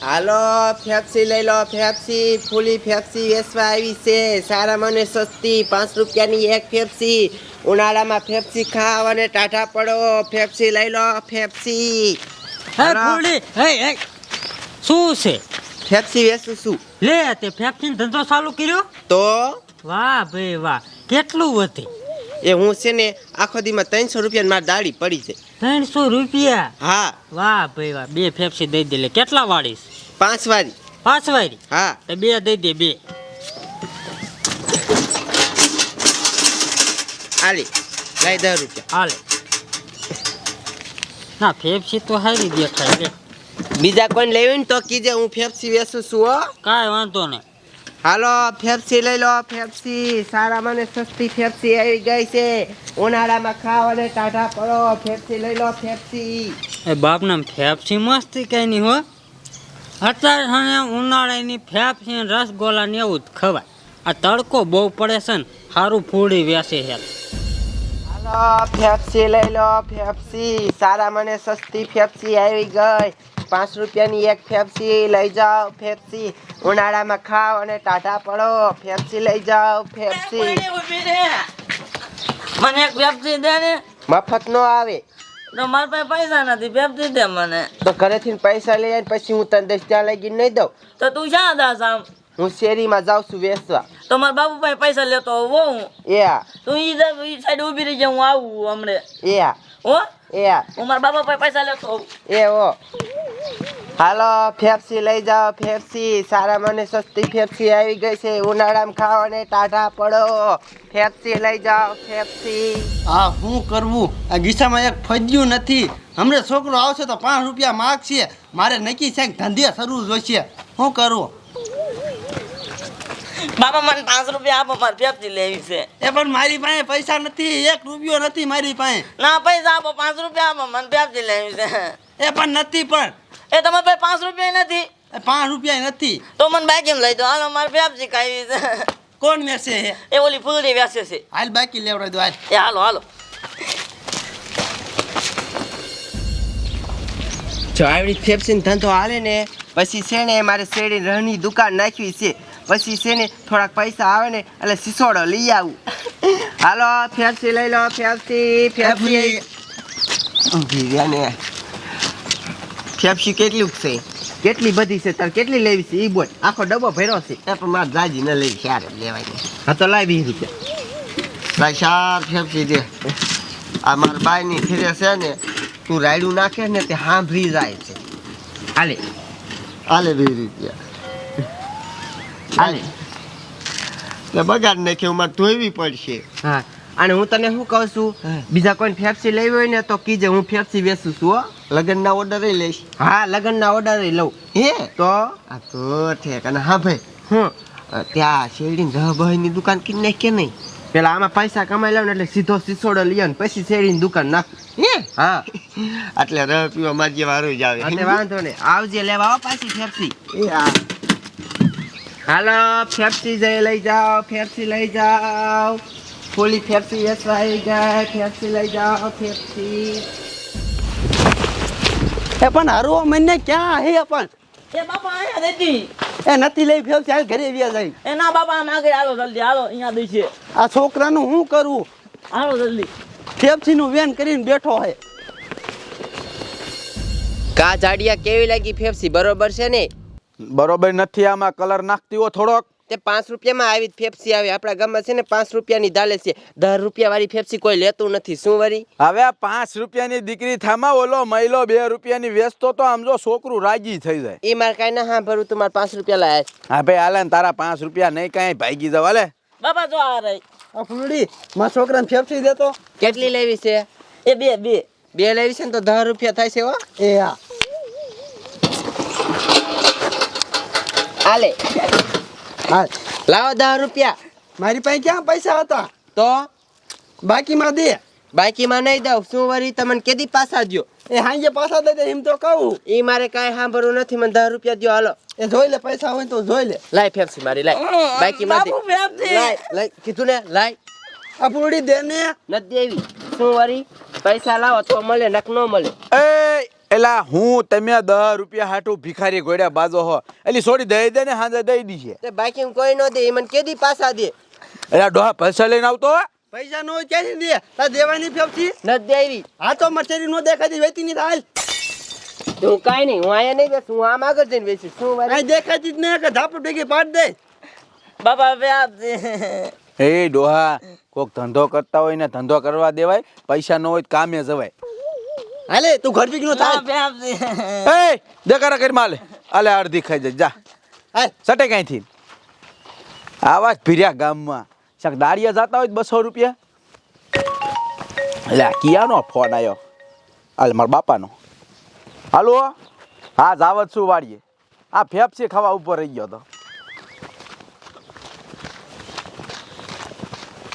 હાલો ફેપ્સી લઈ લો ફેપ્સી ફૂલી ફેપ્સી વેચવા આવી છે. સારા મને સસ્તી પાંચ રૂપિયાની એક ફેપ્સી ઉનાળામાં ફેપ્સી ખાવ અને ટાટા પડો. ફેપ્સી લઈ લો ફેપ્સી હે હાલો. હે હે શું છે? ફેપ્સી વેચું શું લે તે ફેપ્સી ધંધો ચાલુ કર્યો? તો? વાહ ભાઈ વાહ કેટલું વધી? એ હું છે ને આખો દીમાં ત્રણસો રૂપિયા મારી દાડી પડી છે. ત્રણસો રૂપિયા? હા. વાહ ભાઈ વાહ. બે ફેફસી દઈ દે લે. કેટલા વાળીશ? પાંચ વાળી પાંચ વાળી? હા. તો બે દઈ દે બે. આલી લઈ દસ રૂપિયા. હાલે. ના ફેફસી તો સારી દેખાય લે. બીજા કોઈ લેવી ને તો કીજે હું ફેફસી વેચું છું હો. કાંઈ વાંધો નહીં. હાલો ફેપ્સી લઈ લો ફેપ્સી સારા મને સસ્તી ફેપ્સી આવી ગઈ છે. ઉનાળામાં ખાવ અને ટાઢા પડો. ફેપ્સી લઈ લો ફેપ્સી એ બાપના ફેફસી મસ્તી કઈ નહીં હો. અત્યારે છે ઉનાળાની ફેફસી ને રસગોલા ને એવું જ ખવાય. આ તડકો બહુ પડે છે ને સારું ફૂડી વેસે હેલ હાલો ફેપ્સી લઈ લો ફેપ્સી સારા મને સસ્તી ફેપ્સી આવી ગઈ. પાંચ રૂપિયાની એક ફેફસી લઈ જાઓ ફેપ્સી ઉનાળામાં ખાવ અને ટાટા પડો. ફેફસી લઈ જાઓ ફેપ્સી મને એક પેપ્સી દે ને. મફત નો આવે. તો મારા પાસે પૈસા નથી. પેપ્સી દે મને. તો ઘરેથી પૈસા લઈ આવીને પછી હું તને દસ ત્યાં લઈ ગઈ નહીં દઉં. તો તું ક્યાં દાસ આમ? હું શેરીમાં જાઉં છું વેચવા. તો મારા બાબુ પાસે પૈસા લેતો હોવો હું. એ આ. તું ઈ સાઈડ ઊભી રહી જા હું આવું હમણે. એ હો? એ હું મારા બાબા પાસે પૈસા લેતો હોઉં. એ ઓ હાલો, ફેફસી લઈ જાઓ, ફેફસી. સારા મને સસ્તી ફેફસી આવી ગઈ છે. ઉનાળામાં ખાઓ ને ટાઢા પડો. ફેફસી લઈ જાઓ, ફેફસી. આ શું કરવું? આ ગીસામાં એક ફજ્યું નથી. હમણાં છોકરો આવશે તો પાંચ રૂપિયા માગશે. મારે નક્કી છે ધંધે શરૂ જોઈશે શું કરવું બાબા મને પાંચ રૂપિયા આપો મારે પેપ્સી લેવી છે. એ પણ મારી પાસે પૈસા નથી એક રૂપિયો નથી મારી પાસે. ના પૈસા આપો પાંચ રૂપિયા આપો મને પેપ્સી લેવી છે. એ પણ નથી પણ. એ તમારા પાસે પાંચ રૂપિયા નથી. પાંચ રૂપિયા નથી. તો મને બાકી લઈ દો. હાલો મારે પેપ્સી ખાવી છે. કોણ વેસે છે? એ ઓલી ફૂલડી વેસે છે. હાલ બાકી લેવડાવી દો હાલ. એ હાલો હાલો. જો આવડી ફેફસીનો ધંધો હાલે ને પછી છે ને મારે શેરડી રહની દુકાન નાખવી છે. પછી છે ને થોડાક પૈસા આવે ને એટલે સિસોડો લઈ આવું. હાલો ફેફસી લઈ લો ફેરસી ઊભી ને. ફેફસી કેટલું છે? કેટલી બધી છે? તાર કેટલી લેવી છે? એ બોલ. આખો ડબ્બો ભર્યો છે. એ પણ મારે જાજી ન લેવી ક્યારે લેવાય હા તો લાવી રીતે રૂપિયા. ભાઈ ચાર ફેફસી દે. આ મારા બાયની ફેરે છે ને તું રાયડું નાખે ને તે સાંભળી જાય છે. હાલે. હાલે વીસ રૂપિયા. હાલે તે બગાડ નાખ્યો મારે ધોઈવી પડશે. હા. અને હું તને શું કહું છું? બીજા કોઈ ફેફસી લેવી હોય ને તો કીજે હું ફેફસી વેચું છું હો. લગ્નના ઓર્ડર લઈશ. હા લગ્નના ઓર્ડર લઉં. હે? તો? આ તો ઠેક. અને હા ભાઈ હું ત્યાં શેરડી રહબહીની દુકાન કરી કે નહીં. પેલા આમાં પૈસા કમાઈ લઉં ને એટલે સીધો સીસોડો લઈ ને પછી શેરડીની દુકાન નાખું. હે? હા. એટલે રહ પીવા મારી જેવા હારું જ આવે. એટલે વાંધો નહીં. આવજે લેવા પાછી ફેફસી એ હા. હાલો ફેફસી જઈ લઈ જાઓ ફેફસી લઈ જાઓ. ફૂલી ફેફસી એસ આવી ગઈ ફેફસી લઈ જાઓ ફેફસી. એ પણ હરવો મને ક્યાં હે પણ? એ બાપા અહીંયા નથી. એ નથી લઈ ફેલ ચાલ ઘરે વ્યા જાય. એ ના બાપા આમ આગળ હાલો જલ્દી હાલો અહીંયા છે આ છોકરાનું શું કરવું હાલો જલ્દી. ફેફસીનું વેન કરીને બેઠો હે. કા જાડિયા કેવી લાગી ફેફસી? બરોબર છે ને? બરોબર નથી આમાં કલર નાખતી હો થોડોક. તે પાંચ રૂપિયામાં આવી જ ફેફસી આવે. આપણા ગામમાં છે ને પાંચ રૂપિયાની દાલે છે. દસ રૂપિયા વાળી ફેફસી કોઈ લેતું નથી. શું વરી? હવે આ પાંચ રૂપિયાની દીકરી થામા ઓલો મહિલો બે રૂપિયાની વેચતો તો આમ જો છોકરું રાજી થઈ જાય. એ મારે કાંઈ ના સાંભળવું તું મારે પાંચ રૂપિયા લાયા. હા ભાઈ હાલે ને તારા પાંચ રૂપિયા નહીં કાંઈ ભાગી જાવ હાલે. બાપા જો આ રહી. ફૂલડી મારા છોકરાને ફેફસી દેતો. કેટલી લેવી છે? એ બે બે. બે લેવી છે ને તો દસ રૂપિયા થાય છે હો. એ હા હાલે. હાલ. લાવો દસ રૂપિયા. મારી પાસે ક્યાં પૈસા હતા? તો? બાકીમાં દે. બાકીમાં નહીં દઉં. શું વરી તમને કેદી પાછા દો એ હાંજે પાછા દે એમ તો કહું. એ મારે કાંઈ સાંભળવું નથી. મને દસ રૂપિયા દો હાલો. એ જોઈ લે પૈસા હોય તો જોઈ લે. લાય ફેફસી મારી લાય. બાકીમાં દે. લાય લાય. કીધું ને લાય. આ પૂરડી દે ને. નથી દેવી. શું વરી પૈસા લાવો તો મળે નક ન મળે. એ એલા હું તમે દસ રૂપિયા હાટું ભિખારી ગોળ્યા બાજો હો. એટલે છોડી દઈ દે ને હાજર દઈ દીશે તે બાકી કોઈ ન દે એ મને કેદી પાછા દે. એલા ડોહા પૈસા લઈને આવતો પૈસા નો હોય ક્યાંથી દે? તા દેવાની ફેફથી? ન દેવી. હા તો મચેરી નો દેખાતી વેચી ની હાલ. હું કાઈ નહીં હું અહીંયા નહીં બેસું હું આમ આગળ જઈને બેસી શું મારે દેખાતી જ નહીં કે ઝાપટ ભેગી પાડ દે. બાપા હવે છે એ ડોહા કોક ધંધો કરતા હોય ને ધંધો કરવા દેવાય પૈસા ન હોય કામે જવાય. હાલે તું ઘર ભેગી નો થાય? એ દેખાડા કરી માલે. આલે અડધી ખાઈ જાય જા. હાલ. સટે થી આવા જ ભીર્યા ગામમાં. શાક દાળિયા જાતા હોય બસો રૂપિયા. એટલે આ કિયાનો ફોન આવ્યો હાલ મારા બાપાનો. હાલો હા. જાવત છું વાડીએ આ ફેફસી ખાવા ઉપર રહી ગયો તો.